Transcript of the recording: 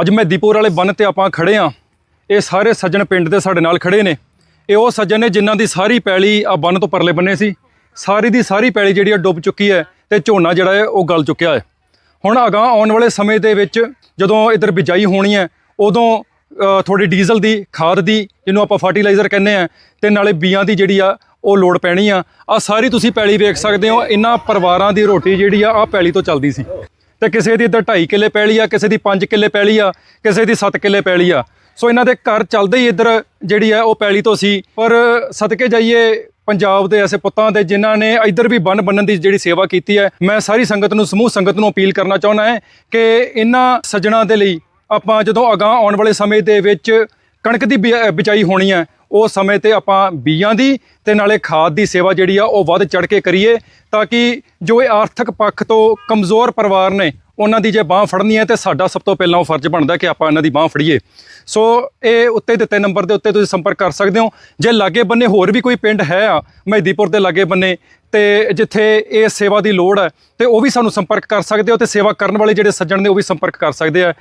ਅੱਜ ਮੈਂ ਦੀਪੋਰ ਵਾਲੇ ਬੰਨ ਤੇ ਆਪਾਂ ਖੜੇ ਆ। ਇਹ ਸਾਰੇ ਸੱਜਣ ਪਿੰਡ ਦੇ ਸਾਡੇ ਨਾਲ ਖੜੇ ਨੇ। ਇਹ ਉਹ ਸੱਜਣ ਨੇ ਜਿਨ੍ਹਾਂ ਦੀ ਸਾਰੀ ਪੈਲੀ ਆ ਬੰਨ ਤੋਂ ਪਰਲੇ ਬੰਨੇ ਸੀ। ਸਾਰੀ ਦੀ ਸਾਰੀ ਪੈਲੀ ਜਿਹੜੀ ਆ ਡੁੱਬ ਚੁੱਕੀ ਹੈ ਤੇ ਝੋਨਾ ਜਿਹੜਾ ਹੈ ਉਹ ਗਲ ਚੁੱਕਿਆ ਹੈ। ਹੁਣ ਅਗਾਂਹ ਆਉਣ ਵਾਲੇ ਸਮੇਂ ਦੇ ਵਿੱਚ ਜਦੋਂ ਇਧਰ ਬਿਜਾਈ ਹੋਣੀ ਹੈ ਉਦੋਂ ਅ, ਥੋੜੀ ਡੀਜ਼ਲ ਦੀ ਖਾਦ ਦੀ ਜਿਹਨੂੰ ਆਪਾਂ ਫਰਟੀਲਾਈਜ਼ਰ ਕਹਿੰਦੇ ਆ ਤੇ ਨਾਲੇ ਬੀਆਂ ਦੀ ਜਿਹੜੀ ਆ ਉਹ ਲੋੜ ਪੈਣੀ ਆ। ਆ ਸਾਰੀ ਤੁਸੀਂ ਪੈਲੀ ਵੇਖ ਸਕਦੇ ਹੋ ਇਹਨਾਂ ਪਰਿਵਾਰਾਂ ਦੀ ਰੋਟੀ ਜਿਹੜੀ ਆ ਆ ਪੈਲੀ ਤੋਂ ਚੱਲਦੀ ਸੀ। ਤੇ ਕਿਸੇ ਦੀ ਇੱਧਰ 2.5 ਕਿੱਲੇ ਪੈਲੀ ਆ, ਕਿਸੇ ਦੀ 5 ਕਿੱਲੇ ਪੈਲੀ ਆ, ਕਿਸੇ ਦੀ 7 ਕਿੱਲੇ ਪੈਲੀ ਆ। ਸੋ ਇਹਨਾਂ ਦੇ ਘਰ ਚੱਲਦੇ ਹੀ ਇੱਧਰ ਜਿਹੜੀ ਆ ਉਹ ਪੈਲੀ ਤੋਂ ਸੀ। ਪਰ ਸਦਕੇ ਜਾਈਏ ਪੰਜਾਬ ਦੇ ਐਸੇ ਪੁੱਤਾਂ ਦੇ ਜਿਨ੍ਹਾਂ ਨੇ ਇੱਧਰ ਵੀ ਬੰਨ ਬੰਨਣ ਦੀ ਜਿਹੜੀ ਸੇਵਾ ਕੀਤੀ ਹੈ, ਮੈਂ ਸਾਰੀ ਸੰਗਤ ਨੂੰ, ਸਮੂਹ ਸੰਗਤ ਨੂੰ ਅਪੀਲ ਕਰਨਾ ਚਾਹੁੰਦਾ ਹੈ ਕਿ ਇਹਨਾਂ ਸੱਜਣਾ ਦੇ ਲਈ ਆਪਾਂ ਜਦੋਂ ਅਗਾਂਹ ਆਉਣ ਵਾਲੇ ਸਮੇਂ ਦੇ ਵਿੱਚ ਕਣਕ ਦੀ ਬਿ- ਬਿਜਾਈ ਹੋਣੀ ਹੈ ਉਹ ਸਮੇਂ ਤੇ ਆਪਾਂ ਬੀਜਾਂ ਦੀ ਤੇ ਨਾਲੇ ਖਾਦ ਦੀ ਸੇਵਾ ਜਿਹੜੀ ਆ ਉਹ ਵੱਧ ਚੜ ਕੇ ਕਰੀਏ ਤਾਂ ਕਿ ਜੋ ਇਹ ਆਰਥਿਕ ਪੱਖ ਤੋਂ ਕਮਜ਼ੋਰ ਪਰਿਵਾਰ ਨੇ, ਉਹਨਾਂ ਦੀ ਜੇ ਬਾਹ ਫੜਨੀ ਹੈ ਤੇ ਸਾਡਾ ਸਭ ਤੋਂ ਪਹਿਲਾਂ ਉਹ ਫਰਜ਼ ਬਣਦਾ ਕਿ ਆਪਾਂ ਇਹਨਾਂ ਦੀ ਬਾਹ ਫੜੀਏ। ਸੋ ਇਹ ਉੱਤੇ ਦਿੱਤੇ ਨੰਬਰ ਦੇ ਉੱਤੇ ਤੁਸੀਂ ਸੰਪਰਕ ਕਰ ਸਕਦੇ ਹੋ। ਜੇ ਲਾਗੇ ਬੰਨੇ ਹੋਰ ਵੀ ਕੋਈ ਪਿੰਡ ਹੈ ਆ, ਮਹਿਦੀਪੁਰ ਦੇ ਲਾਗੇ ਬੰਨੇ, ਤੇ ਜਿੱਥੇ ਇਹ ਸੇਵਾ ਦੀ ਲੋੜ ਹੈ, ਤੇ ਉਹ ਵੀ ਸਾਨੂੰ ਸੰਪਰਕ ਕਰ ਸਕਦੇ ਹੋ ਤੇ ਸੇਵਾ ਕਰਨ ਵਾਲੇ ਜਿਹੜੇ ਸੱਜਣ ਨੇ ਉਹ ਵੀ ਸੰਪਰਕ ਕਰ ਸਕਦੇ ਆ।